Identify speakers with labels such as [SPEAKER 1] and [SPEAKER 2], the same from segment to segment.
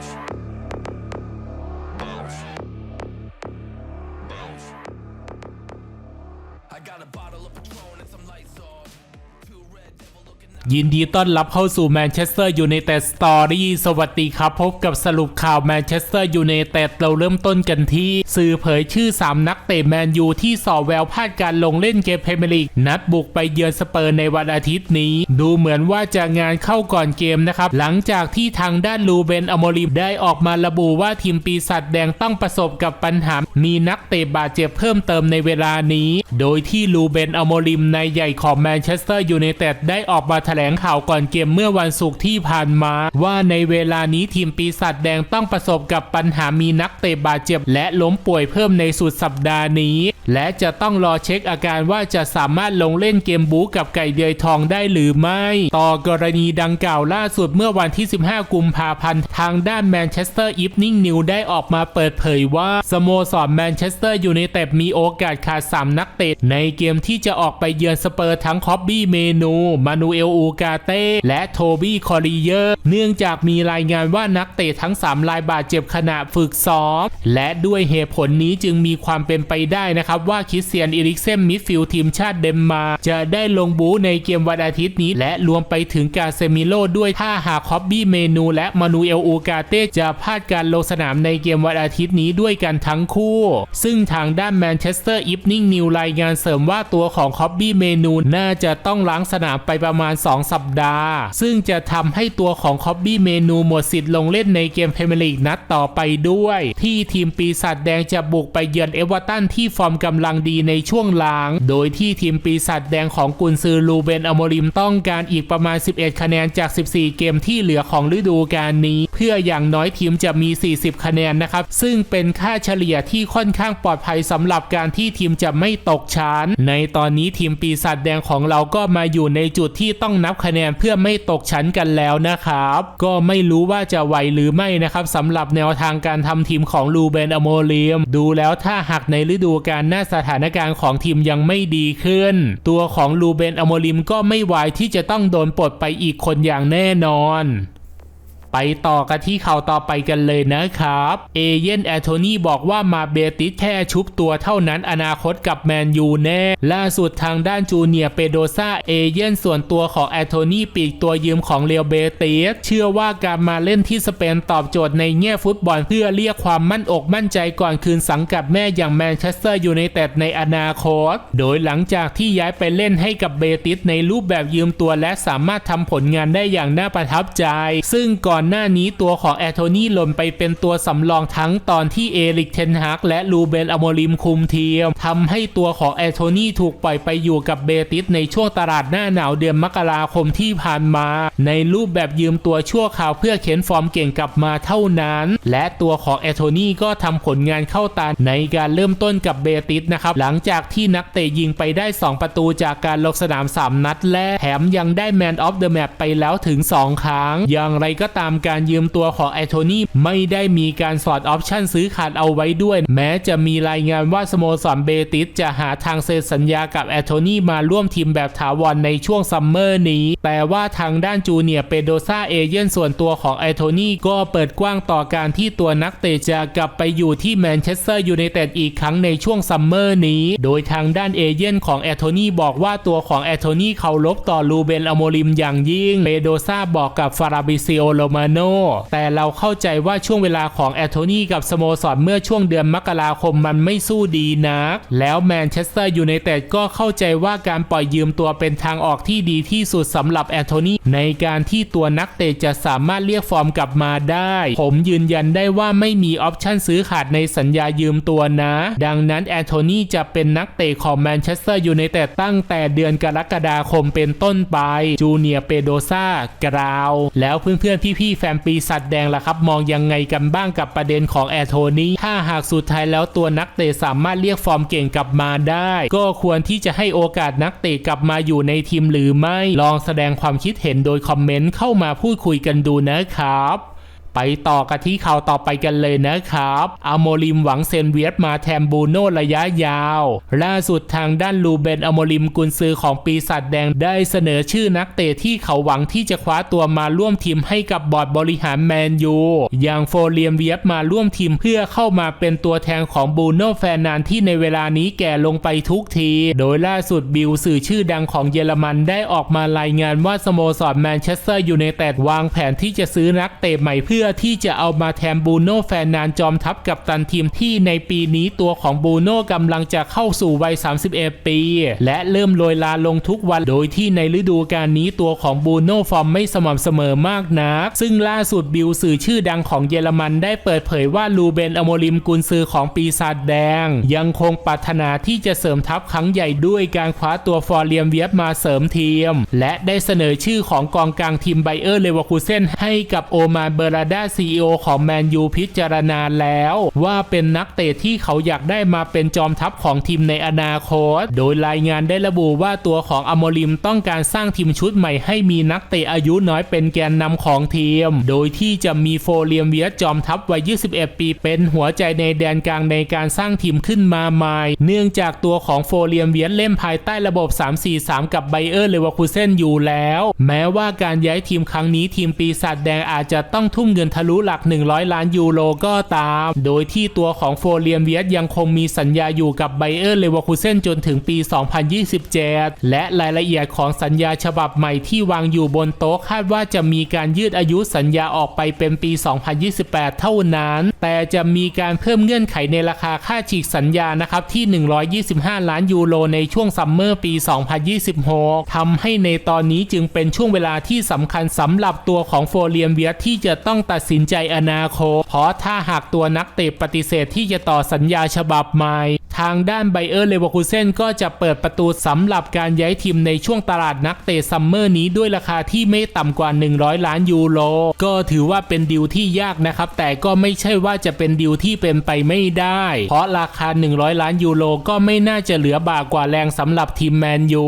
[SPEAKER 1] Thank you.
[SPEAKER 2] ยินดีต้อนรับเข้าสู่แมนเชสเตอร์ยูไนเต็ดสตอรี่สวัสดีครับ พบกับสรุปข่าวแมนเชสเตอร์ยูไนเต็ดเราเริ่มต้นกันที่ สื่อเผยชื่อ 3 นักเตะแมนยูที่สอแววพลาดการลงเล่นเกมเพรเมียร์ลีก นัดบุกไปเยือนสเปอร์ในวันอาทิตย์นี้ ดูเหมือนว่าจะงานเข้าก่อนเกมนะครับ หลังจากที่ทางด้านลูเบนอโมริมได้ออกมาระบุว่าทีมปีศาจแดงต้องประสบกับปัญหา มีนักเตะบาดเจ็บเพิ่มเติมในเวลานี้ โดยที่ลูเบนอโมริมในใหญ่ของแมนเชสเตอร์ยูไนเต็ดได้ออกมาถลงข่าวก่อนเกมเมื่อวันศุกร์ที่ผ่านมา ว่าในเวลานี้ทีมปีศาจแดงต้องประสบกับปัญหามีนักเตะบาดเจ็บ และล้มป่วยเพิ่มในสุดสัปดาห์นี้ และจะต้องรอเช็คอาการว่าจะสามารถลงเล่นเกมบู๊กับไก่เดือยทองได้หรือไม่ ต่อกรณีดังกล่าวล่าสุดเมื่อวันที่ 15 กุมภาพันธ์ทางด้านแมนเชสเตอร์อีฟนิ่งนิวได้ออกมาเปิดเผยว่า สโมสรแมนเชสเตอร์ยูไนเต็ดมีโอกาสขาด 3 นักเตะในเกมที่จะออกไปเยือนสเปอร์ทั้งคอบบี้เมนูมานูเอลอูกาเต้และโทบี้คอริเยอร์ เนื่องจากมีรายงานว่านักเตะทั้ง 3 รายบาดเจ็บขณะฝึกซ้อมและด้วยเหตุผลนี้จึงมีความเป็นไปได้นะครับว่าคริสเตียนอิริกเซนมิดฟิลด์ทีมชาติเดนมาร์กจะได้ลงบูในเกมวันอาทิตย์นี้ และรวมไปถึงกาเซมิโลด้วยถ้าหากคอบบี้เมนูและมานูเอลอูกาเต้จะพลาดการลงสนามในเกมวันอาทิตย์นี้ด้วยกันทั้งคู่ ซึ่งทางด้านแมนเชสเตอร์อีฟนิ่งนิวรายงานเสริมว่าตัวของคอบบี้เมนูน่าจะต้องล้างสนามไปประมาณ 2 สัปดาห์ ซึ่งจะทำให้ตัวของคอบบี้เมนูหมดสิทธิ์ลงเล่นในเกมพรเมียร์ลีกนัดต่อไปด้วย ที่ทีมปีศาจแดงจะบุกไปเยือนเอเวอร์ตันที่ฟอร์มกำลังดีในช่วงหลัง โดยที่ทีมปีศาจแดงของกุนซือลูเบนอโมริมต้องการอีกประมาณ 11 คะแนนจาก 14 เกมที่เหลือของฤดูกาลนี้ พื่ออย่างน้อยทีมจะมี 40 คะแนนนะครับ ซึ่งเป็นค่าเฉลี่ยที่ค่อนข้างปลอดภัยสำหรับการที่ทีมจะไม่ตกชั้น ในตอนนี้ทีมปีศาจแดงของเราก็มาอยู่ในจุดที่ต้องนับคะแนนเพื่อไม่ตกชั้นกันแล้วนะครับ ก็ไม่รู้ว่าจะไหวหรือไม่นะครับสำหรับแนวทางการทำทีมของลูเบนอโมเลียมดูแล้วถ้าหากในฤดูกาลหน้าสถานการณ์ของทีมยังไม่ดีขึ้น ตัวของลูเบนอโมลิมก็ไม่ไหวที่จะต้องโดนปลดไปอีกคนอย่างแน่นอน ไปต่อกันที่ข่าวต่อไปกันเลยนะครับเอเย่นแอนโทนีบอกว่ามาเบติสแค่ชุบตัวเท่านั้นอนาคตกับแมนยูแน่ ล่าสุดทางด้านจูเนียเปโดซาเอเย่นส่วนตัวของแอนโทนีปีกตัวยืมของเรียวเบติสเชื่อว่าการมาเล่นที่สเปนตอบโจทย์ในแง่ฟุตบอลเพื่อเรียกความมั่นอกมั่นใจก่อนคืนสังกัดแม่อย่างแมนเชสเตอร์ยูไนเต็ดในอนาคต โดยหลังจากที่ย้ายไปเล่นให้กับเบติสในรูปแบบยืมตัวและสามารถทำผลงานได้อย่างน่าประทับใจ ซึ่งก่อนหน้านี้ตัวของแอนโทนี่หล่นไปเป็นตัวสำรองทั้งตอนที่เอริกเทนฮากและลูเบนอโมริมคุมทีมทำให้ตัวของแอนโทนี่ถูกปล่อยไปอยู่กับเบติสในช่วงตลาดหน้าหนาวเดือนมกราคมที่ผ่านมา ในรูปแบบยืมตัวชั่วคราวเพื่อเข็นฟอร์มเก่งกลับมาเท่านั้น และตัวของแอนโทนี่ก็ทำผลงานเข้าตาในการเริ่มต้นกับเบติสนะครับหลังจากที่นักเตะยิงไปได้ 2 ประตูจากการลงสนาม 3 นัดแรกแถมยังได้แมนออฟเดอะแมตไปแล้วถึง 2 ครั้งอย่างไรก็ตามการยืมตัวของแอโทนี่ไม่ได้มีการสอดออปชันซื้อขาดเอาไว้ด้วย แม้จะมีรายงานว่าสโมสรเบติสจะหาทางเซ็นสัญญากับแอโทนี่มาร่วมทีมแบบถาวรในช่วงซัมเมอร์นี้ แต่ว่าทางด้านจูเนียร์เปโดซาเอเย่นส่วนตัวของแอโทนี่ก็เปิดกว้างต่อการที่ตัวนักเตะจะกลับไปอยู่ที่แมนเชสเตอร์ยูไนเต็ดอีกครั้งในช่วงซัมเมอร์นี้ โดยทางด้านเอเย่นของแอโทนี่บอกว่าตัวของแอโทนี่เคารพต่อลูเบนอโมริมอย่างยิ่ง เปโดซาบอกกับฟาราบิซิโอโรมาโนแต่เราเข้าใจว่าช่วงเวลาของแอนโทนีกับสโมสรเมื่อช่วงเดือนมกราคมมันไม่สู้ดีนัก แล้วแมนเชสเตอร์ยูไนเต็ดก็เข้าใจว่าการปล่อยยืมตัวเป็นทางออกที่ดีที่สุดสำหรับแอนโทนีในการที่ตัวนักเตะจะสามารถเรียกฟอร์มกลับมาได้ ผมยืนยันได้ว่าไม่มีออปชั่นซื้อขาดในสัญญายืมตัวนะ ดังนั้นแอนโทนีจะเป็นนักเตะของแมนเชสเตอร์ยูไนเต็ดตั้งแต่เดือนกรกฎาคมเป็นต้นไปจูเนียร์เปโดซากราว แล้วเพื่อนๆพี่ๆแฟนปีศาจแดงล่ะครับ มองยังไงกันบ้างกับประเด็นของแอโทนีถ้าหากสุดท้ายแล้วตัวนักเตะสามารถเรียกฟอร์มเก่งกลับมาได้ ก็ควรที่จะให้โอกาสนักเตะกลับมาอยู่ในทีมหรือไม่ ลองแสดงความคิดเห็นโดยคอมเมนต์เข้ามาพูดคุยกันดูนะครับ ไปต่อกันที่ข่าวต่อไปกันเลยนะครับอโมลิมหวังเซนเวียตมาแทนบูโน่ระยะยาว ล่าสุดทางด้านลูเบนอโมลิมกุนซือของปีศาจแดงได้เสนอชื่อนักเตะที่เขาหวังที่จะคว้าตัวมาร่วมทีมให้กับบอร์ดบริหารแมนยู อย่างโฟเลียมเวียตมาร่วมทีมเพื่อเข้ามาเป็นตัวแทนของบูโน่แฟนนานที่ในเวลานี้แก่ลงไปทุกที โดยล่าสุดบิลสื่อชื่อดังของเยอรมันได้ออกมารายงานว่าสโมสรแมนเชสเตอร์ยูไนเต็ดวางแผนที่จะซื้อนักเตะใหม่เพื่อื่อที่จะเอามาแทนบูโน่แฟนนานจอมทัพกับตันทีมที่ในปีนี้ตัวของบูโน่กำลังจะเข้าสู่วัย 31 ปี และเริ่มโรยลาลงทุกวันโดยที่ในฤดูกาลนี้ตัวของบูโน่ฟอร์มไม่สม่ำเสมอมากนัก ซึ่งล่าสุดบิลสื่อชื่อดังของเยอรมันได้เปิดเผยว่าลูเบนอโมลิมกุนซือของปีศาจแดง ยังคงปรารถนาที่จะเสริมทัพครั้งใหญ่ด้วยการคว้าตัวฟอร์เลียมเวียตมาเสริมทีม และได้เสนอชื่อของกองกลางทีมไบเออร์เลเวอร์คูเซนให้กับโอมาเบอราดาซีอของแมนยูพิจารณาแล้ว ว่าเป็นนักเตะที่เขาอยากได้มาเป็นจอมทัพของทีมในอนาคต โดยรายงานได้ระบุว่าตัวของอโมลิมต้องการสร้างทีมชุดใหม่ให้มีนักเตะอายุน้อยเป็นแกนนำของทีม โดยที่จะมีโฟเลียมเวียจอมทัพวัย 21 ปี เป็นหัวใจในแดนกลางในการสร้างทีมขึ้นมาใหม่ เนื่องจากตัวของโฟเลียมเวียเล่นภายใต้ระบบ 3-4-3 กับไบเออร์เลวอร์คูเซนอยู่แล้ว แม้ว่าการย้ายทีมครั้งนี้ทีมปีศาจแดงอาจจะต้องทุ่มเงินทะลุหลัก 100 ล้านยูโรก็ตาม โดยที่ตัวของโฟเลียมเวียตยังคงมีสัญญาอยู่กับไบเออร์เลเวอร์คูเซนจนถึงปี 2027 และรายละเอียดของสัญญาฉบับใหม่ที่วางอยู่บนโต๊ะคาดว่าจะมีการยืดอายุสัญญาออกไปเป็นปี 2028 เท่านั้น แต่จะมีการเพิ่มเงื่อนไขในราคาค่าฉีกสัญญานะครับที่ 125 ล้านยูโรในช่วงซัมเมอร์ปี 2026ทำให้ในตอนนี้จึงเป็นช่วงเวลาที่สำคัญสำหรับตัวของโฟเลียมเวียตที่จะต้องตัดสินใจอนาคต เพราะถ้าหากตัวนักเตะปฏิเสธที่จะต่อสัญญาฉบับใหม่ ทางด้านไบเออร์เลเวอร์คูเซนก็จะเปิดประตูสำหรับการย้ายทีมในช่วงตลาดนักเตะซัมเมอร์นี้ด้วยราคาที่ไม่ต่ำกว่า 100 ล้านยูโรก็ถือว่าเป็นดีลที่ยากนะครับ แต่ก็ไม่ใช่ว่าจะเป็นดีลที่เป็นไปไม่ได้ เพราะราคา 100 ล้านยูโรก็ไม่น่าจะเหลือบากกว่าแรงสำหรับทีมแมนยู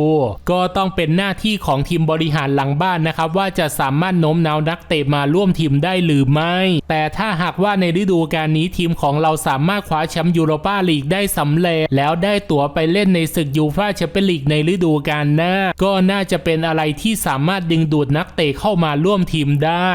[SPEAKER 2] ก็ต้องเป็นหน้าที่ของทีมบริหารหลังบ้านนะครับ ว่าจะสามารถโน้มน้าวนักเตะมาร่วมทีมได้หรือไม่ แต่ถ้าหากว่าในฤดูกาลนี้ทีมของเราสามารถคว้าแชมป์ยูโรปาลีกได้สำเร็จแล้วได้ตั๋วไปเล่นในศึกยูฟ่าแชมเปี้ยนลีกในฤดูกาลหน้า ก็น่าจะเป็นอะไรที่สามารถดึงดูดนักเตะเข้ามาร่วมทีมได้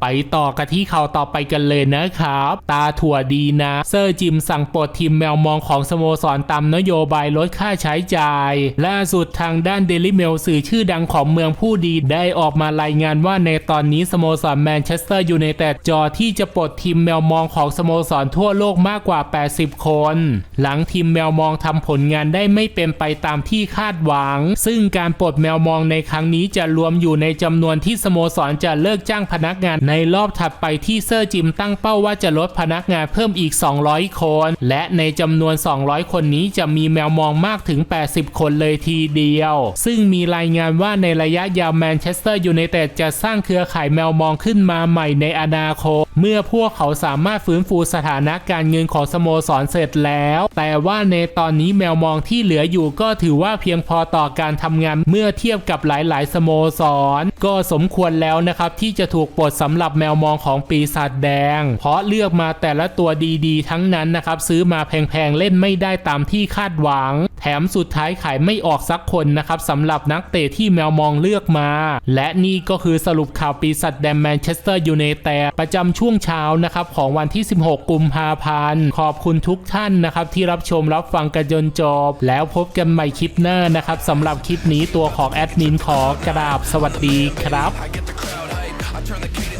[SPEAKER 2] ไปต่อกันที่ข่าวต่อไปกันเลยนะครับ ตาถั่วดีนะ เซอร์จิมสั่งปลดทีมแมวมองของสโมสรตามนโยบายลดค่าใช้จ่าย ล่าสุดทางด้านเดลิเมลสื่อชื่อดังของเมืองผู้ดีได้ออกมารายงานว่าในตอนนี้สโมสรแมนเชสเตอร์ยูไนเต็ดจอที่จะปลดทีมแมวมองของสโมสรทั่วโลกมากกว่า 80 คน หลังทีมแมวมองทำผลงานได้ไม่เป็นไปตามที่คาดหวัง ซึ่งการปลดแมวมองในครั้งนี้จะรวมอยู่ในจำนวนที่สโมสรจะเลิกจ้างพนักงานในรอบถัดไปที่เซอร์จิมตั้งเป้าว่าจะลดพนักงานเพิ่มอีก 200 คน และในจำนวน 200 คนนี้จะมีแมวมองมากถึง 80 คนเลยทีเดียว ซึ่งมีรายงานว่าในระยะยาวแมนเชสเตอร์ยูไนเต็ดจะสร้างเครือข่ายแมวมองขึ้นมาใหม่ในอนาคต เมื่อพวกเขาสามารถฟื้นฟูสถานะการเงินของสโมสรเสร็จแล้ว แต่ว่าในตอนนี้แมวมองที่เหลืออยู่ก็ถือว่าเพียงพอต่อการทำงานเมื่อเทียบกับหลาย ๆ สโมสร ก็สมควรแล้วนะครับที่จะถูกปลดสำหรับแมวมองของปีศาจแดง เพราะเลือกมาแต่ละตัวดีๆ ทั้งนั้นนะครับซื้อมาแพงๆเล่นไม่ได้ตามที่คาดหวัง แถมสุดท้ายขายไม่ออกสักคนนะครับสำหรับนักเตะที่แมวมองเลือกมา และนี่ก็คือสรุปข่าวปีศาจแดงแมนเชสเตอร์ยูไนเต็ดประจำช่วงเช้านะครับของวันที่ 16 กุมภาพันธ์ ขอบคุณทุกท่านนะครับที่รับชมรับฟังกันจนจบ แล้วพบกันใหม่คลิปหน้านะครับสำหรับคลิปนี้ตัวของแอดมินขอกราบสวัสดีครับ
[SPEAKER 1] I get the crowd hype. I turn the cadence